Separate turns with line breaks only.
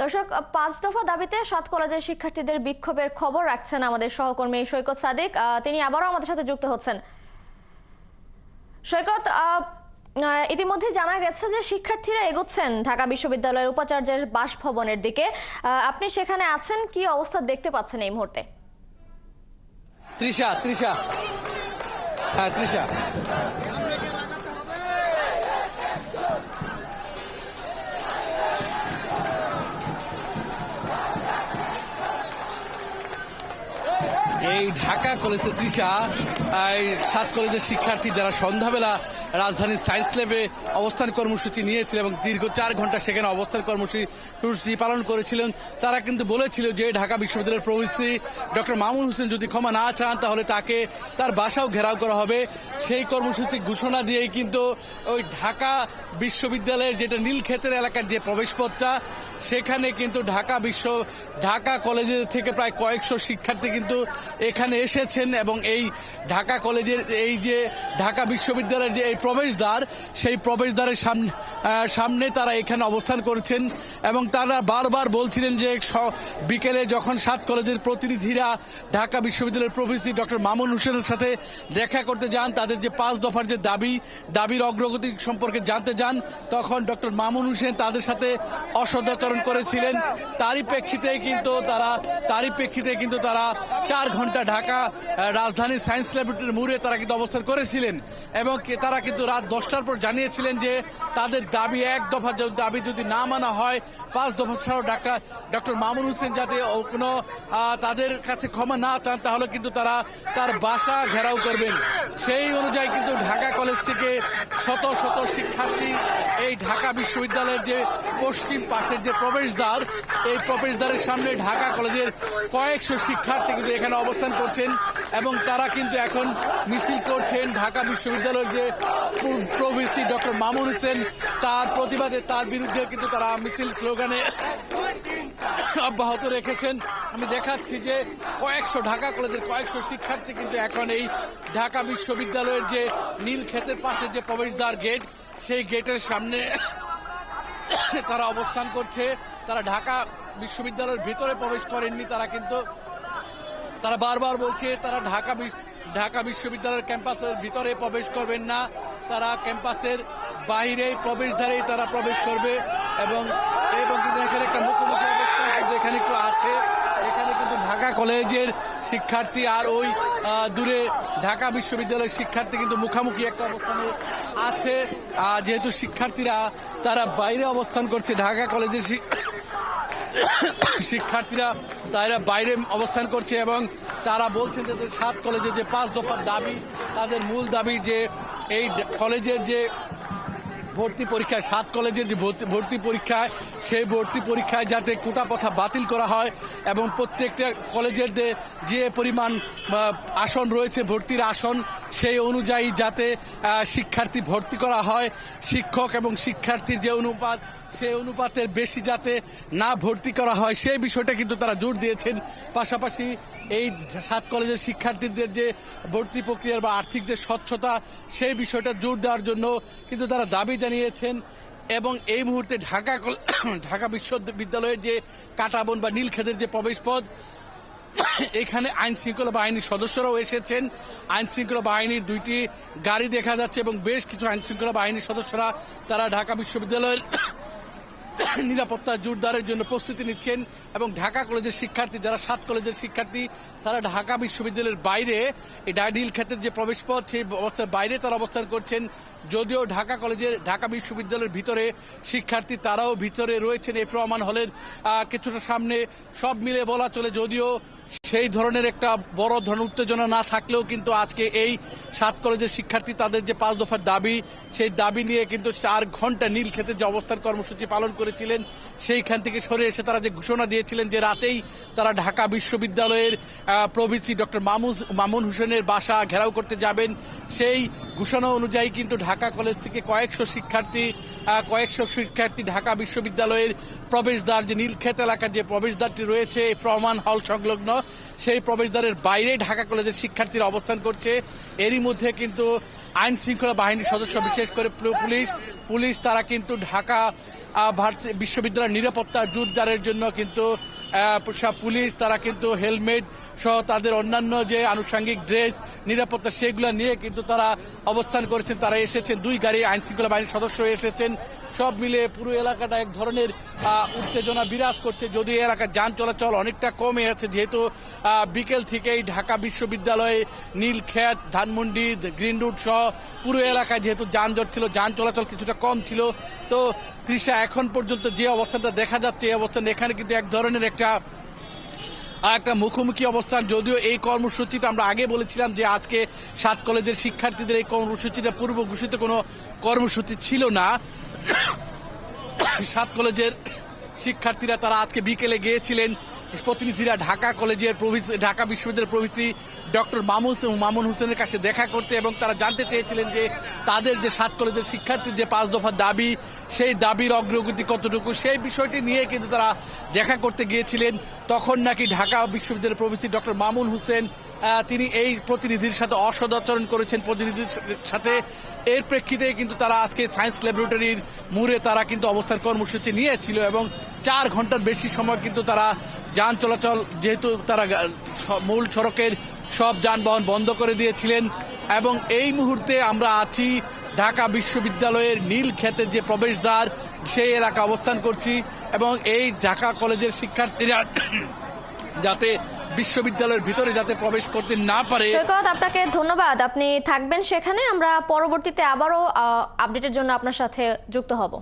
দর্শক পাঁচ দফা দাবিতে সাত কলেজের শিক্ষার্থীদের বিক্ষোভের খবর রাখছেন আমাদের সহকর্মী সৈকত সাদিক। তিনি আবারও আমাদের সাথে যুক্ত হচ্ছেন। সৈকত ইতিমধ্যে জানা গেছে যে শিক্ষার্থীরা এগোচ্ছেন ঢাকা বিশ্ববিদ্যালয়ের উপাচার্যের বাসভবনের দিকে। আপনি সেখানে আছেন? কি অবস্থা দেখতে পাচ্ছেন এই মুহূর্তে?
তৃষা তৃষা হ্যাঁ তৃষা ঢাকা কলেজের তৃষা সাত কলেজের শিক্ষার্থী যারা সন্ধ্যাবেলা রাজধানীর সায়েন্স ল্যাবে অবস্থান কর্মসূচি নিয়েছিল এবং দীর্ঘ চার ঘণ্টা সেখানে অবস্থান কর্মসূচি সূচি পালন করেছিলেন, তারা কিন্তু বলেছিল যে ঢাকা বিশ্ববিদ্যালয়ের প্রভিসি ডক্টর মামুন হোসেন যদি ক্ষমা না চান, তাহলে তাকে তার বাসাও ঘেরাও করা হবে। সেই কর্মসূচি ঘোষণা দিয়েই কিন্তু ওই ঢাকা বিশ্ববিদ্যালয়ের যেটা নীলক্ষেতের এলাকার যে প্রবেশপথটা, সেখানে কিন্তু ঢাকা বিশ্ব, ঢাকা কলেজের থেকে প্রায় কয়েকশো শিক্ষার্থী কিন্তু এখানে এসেছেন এবং এই ঢাকা কলেজের এই যে ঢাকা বিশ্ববিদ্যালয়ের যে এই প্রবেশদ্বার, সেই প্রবেশদ্বারের সামনে সামনে তারা এখানে অবস্থান করছেন এবং তারা বারবার বলছিলেন যে বিকেলে যখন সাত কলেজের প্রতিনিধিরা ঢাকা বিশ্ববিদ্যালয়ের প্রফেসি ডক্টর মামুন হোসেনের সাথে দেখা করতে যান, তাদের যে পাঁচ দফার যে দাবি, দাবির অগ্রগতি সম্পর্কে জানতে যান, তখন ডক্টর মামুন হোসেন তাদের সাথে অসদাচরণ করেছিলেন। তারই প্রেক্ষিতে কিন্তু তারা, তারই প্রেক্ষিতে কিন্তু তারা চার ঘণ্টা ঢাকা আহ, রাজধানীর সায়েন্স ল্যাবরেটরির মুড়ে তারা কিন্তু অবস্থান করেছিলেন এবং তারা কিন্তু রাত দশটার পর জানিয়েছিলেন যে তাদের দাবি এক দফা দাবি যদি না মানা হয় পাঁচ দফা ছাড়াও ডাক্তার ডক্টর মামুন হোসেন যাতে কোনো তাদের কাছে ক্ষমা না চান তাহলে কিন্তু তারা তার বাসা ঘেরাও করবেন। সেই অনুযায়ী কিন্তু ঢাকা কলেজ থেকে শত শত শিক্ষার্থী এই ঢাকা বিশ্ববিদ্যালয়ের যে পশ্চিম পাশের যে প্রবেশদ্বার এই প্রবেশদ্বারের সামনে ঢাকা কলেজের কয়েকশো শিক্ষার্থী কিন্তু এখানে অবস্থান করছেন এবং তারা কিন্তু এখন মিছিল করছেন ঢাকা বিশ্ববিদ্যালয়ের যে প্রভিসি ডক্টর মামুন হোসেন, তার প্রতিবাদে তার বিরুদ্ধে কিন্তু তারা মিছিল স্লোগানে অব্যাহত রেখেছেন। আমি দেখাচ্ছি যে কয়েকশো ঢাকা কলেজের কয়েকশো শিক্ষার্থী কিন্তু এখন এই ঢাকা বিশ্ববিদ্যালয়ের যে নীল ক্ষেতের পাশে যে প্রবেশদ্বার গেট, সেই গেটের সামনে তারা অবস্থান করছে। তারা ঢাকা বিশ্ববিদ্যালয়ের ভিতরে প্রবেশ করেননি, তারা কিন্তু তারা বারবার বলছে, তারা ঢাকা ঢাকা বিশ্ববিদ্যালয়ের ক্যাম্পাসের ভিতরে প্রবেশ করবেন না। তারা ক্যাম্পাসের বাইরে প্রবেশদ্বারেই তারা প্রবেশ করবে এবং এবং এখানে একটা মুখোমুখি অবস্থান কিন্তু এখানে একটু আছে। এখানে কিন্তু ঢাকা কলেজের শিক্ষার্থী আর ওই দূরে ঢাকা বিশ্ববিদ্যালয়ের শিক্ষার্থী কিন্তু মুখামুখি একটা অবস্থানে আছে। যেহেতু শিক্ষার্থীরা তারা বাইরে অবস্থান করছে, ঢাকা কলেজের শিক্ষার্থীরা তারা বাইরে অবস্থান করছে এবং তারা বলছেন যে সাত কলেজের যে পাঁচ দফার দাবি, তাদের মূল দাবি যে এই কলেজের যে ভর্তি পরীক্ষায়, সাত কলেজের যে ভর্তি- পরীক্ষায়, সেই ভর্তি পরীক্ষায় যাতে কোটা পথা বাতিল করা হয় এবং প্রত্যেকটা কলেজের যে পরিমাণ আসন রয়েছে, ভর্তির আসন, সেই অনুযায়ী যাতে শিক্ষার্থী ভর্তি করা হয়, শিক্ষক এবং শিক্ষার্থীর যে অনুপাত, সেই অনুপাতের বেশি যাতে না ভর্তি করা হয়, সেই বিষয়টা কিন্তু তারা জোর দিয়েছেন। পাশাপাশি এই সাত কলেজের শিক্ষার্থীদের যে ভর্তি প্রক্রিয়ার বা আর্থিক যে স্বচ্ছতা, সেই বিষয়টা জোর দেওয়ার জন্য কিন্তু তারা দাবি জানিয়েছেন এবং এই মুহূর্তে ঢাকা ঢাকা বিশ্ববিদ্যালয়ের যে কাটাবন বা নীলক্ষেতের যে প্রবেশপথ, এখানে আইন শৃঙ্খলা বাহিনীর সদস্যরাও এসেছেন। আইন শৃঙ্খলা বাহিনীর দুইটি গাড়ি দেখা যাচ্ছে এবং বেশ কিছু আইন শৃঙ্খলা বাহিনীর সদস্যরা তারা ঢাকা বিশ্ববিদ্যালয়ের নিরাপত্তা জোরদারের জন্য প্রস্তুতি নিচ্ছেন এবং ঢাকা কলেজের শিক্ষার্থী, যারা সাত কলেজের শিক্ষার্থী, তারা ঢাকা বিশ্ববিদ্যালয়ের বাইরে এই ডাইডিল ক্ষেত্রের যে প্রবেশপথ, সেই অবস্থার বাইরে তারা অবস্থান করছেন। যদিও ঢাকা কলেজের, ঢাকা বিশ্ববিদ্যালয়ের ভিতরে শিক্ষার্থী, তারাও ভিতরে রয়েছেন। এফ রহমান হলের কিছুটা সামনে সব মিলে বলা চলে, যদিও সেই ধরনের একটা বড় ধরনের উত্তেজনা না থাকলেও কিন্তু আজকে এই সাত কলেজের শিক্ষার্থী তাদের যে পাঁচ দফার দাবি, সেই দাবি নিয়ে কিন্তু চার ঘণ্টা নীল খেতে যে অবস্থান কর্মসূচি পালন করেছিলেন, সেইখান থেকে সরে এসে তারা যে ঘোষণা দিয়েছিলেন যে রাতেই তারা ঢাকা বিশ্ববিদ্যালয়ের প্রভিসি ডক্টর মামুজ মামুন হোসেনের বাসা ঘেরাও করতে যাবেন। সেই ঘোষণা অনুযায়ী কিন্তু ঢাকা কলেজ থেকে কয়েকশো শিক্ষার্থী কয়েকশো শিক্ষার্থী ঢাকা বিশ্ববিদ্যালয়ের প্রবেশদ্বার যে নীলক্ষেত এলাকার যে প্রবেশদ্বারটি রয়েছে ফ্রমান হল সংলগ্ন। সেই প্রবেশদ্বারের বাইরে ঢাকা কলেজের শিক্ষার্থীরা অবস্থান করছে। এরই মধ্যে কিন্তু আইন শৃঙ্খলা বাহিনীর সদস্য বিশেষ করে পুলিশ পুলিশ তারা কিন্তু ঢাকা বিশ্ববিদ্যালয়ের নিরাপত্তা জোরদারের জন্য কিন্তু পুলিশ, তারা কিন্তু হেলমেট সহ তাদের অন্যান্য যে আনুষঙ্গিক ড্রেস, নিরাপত্তা সেগুলো নিয়ে কিন্তু তারা অবস্থান করেছেন। তারা এসেছেন, দুই গাড়ি আইন শৃঙ্খলা বাহিনীর সদস্য এসেছেন। সব মিলে পুরো এলাকাটা এক ধরনের উত্তেজনা বিরাজ করছে। যদি এলাকার যান চলাচল অনেকটা কমে আছে, যেহেতু বিকেল থেকেই ঢাকা বিশ্ববিদ্যালয়ে, নীলক্ষেত, ধানমন্ডি গ্রিন রুট সহ পুরো এলাকায় যেহেতু যানজট ছিল, যান চলাচল কিছুটা কম ছিল। তো তৃষা, এখন পর্যন্ত যে অবস্থানটা দেখা যাচ্ছে, এই অবস্থান এখানে কিন্তু এক ধরনের একটা একটা মুখোমুখি অবস্থান। যদিও এই কর্মসূচিটা আমরা আগে বলেছিলাম যে আজকে সাত কলেজের শিক্ষার্থীদের এই কর্মসূচিটা পূর্ব ঘোষিত কোনো কর্মসূচি ছিল না। সাত কলেজের শিক্ষার্থীরা তারা আজকে বিকেলে গিয়েছিলেন। প্রতিনিধিরা ঢাকা কলেজের প্রভিসি ঢাকা বিশ্ববিদ্যালয়ের প্রভিসি ডক্টর মামুন মামুন হোসেনের কাছে দেখা করতে এবং তারা জানতে চেয়েছিলেন যে তাদের যে সাত কলেজের শিক্ষার্থীর যে পাঁচ দফার দাবি, সেই দাবির অগ্রগতি কতটুকু, সেই বিষয়টি নিয়ে কিন্তু তারা দেখা করতে গিয়েছিলেন। তখন নাকি ঢাকা বিশ্ববিদ্যালয়ের প্রভিসি ডক্টর মামুন হোসেন তিনি এই প্রতিনিধির সাথে অসদাচরণ করেছেন। প্রতিনিধির সাথে এর প্রেক্ষিতে কিন্তু তারা আজকে সায়েন্স ল্যাবরেটরির মুড়ে তারা কিন্তু অবস্থান কর্মসূচি নিয়েছিল এবং চার ঘণ্টার বেশি সময় কিন্তু তারা যান চলাচল যেহেতু তারা মূল সড়কের সব যানবাহন বন্ধ করে দিয়েছিলেন এবং এই মুহূর্তে আমরা আছি ঢাকা বিশ্ববিদ্যালয়ের নীল ক্ষেতের যে প্রবেশদ্বার, সেই এলাকা অবস্থান করছি এবং এই ঢাকা কলেজের শিক্ষার্থীরা যাতে বিশ্ববিদ্যালয়ের ভিতরে যাতে প্রবেশ করতে না পারে।
আপনাকে ধন্যবাদ। আপনি থাকবেন সেখানে। আমরা পরবর্তীতে আবারও আপডেটের জন্য আপনার সাথে যুক্ত হব।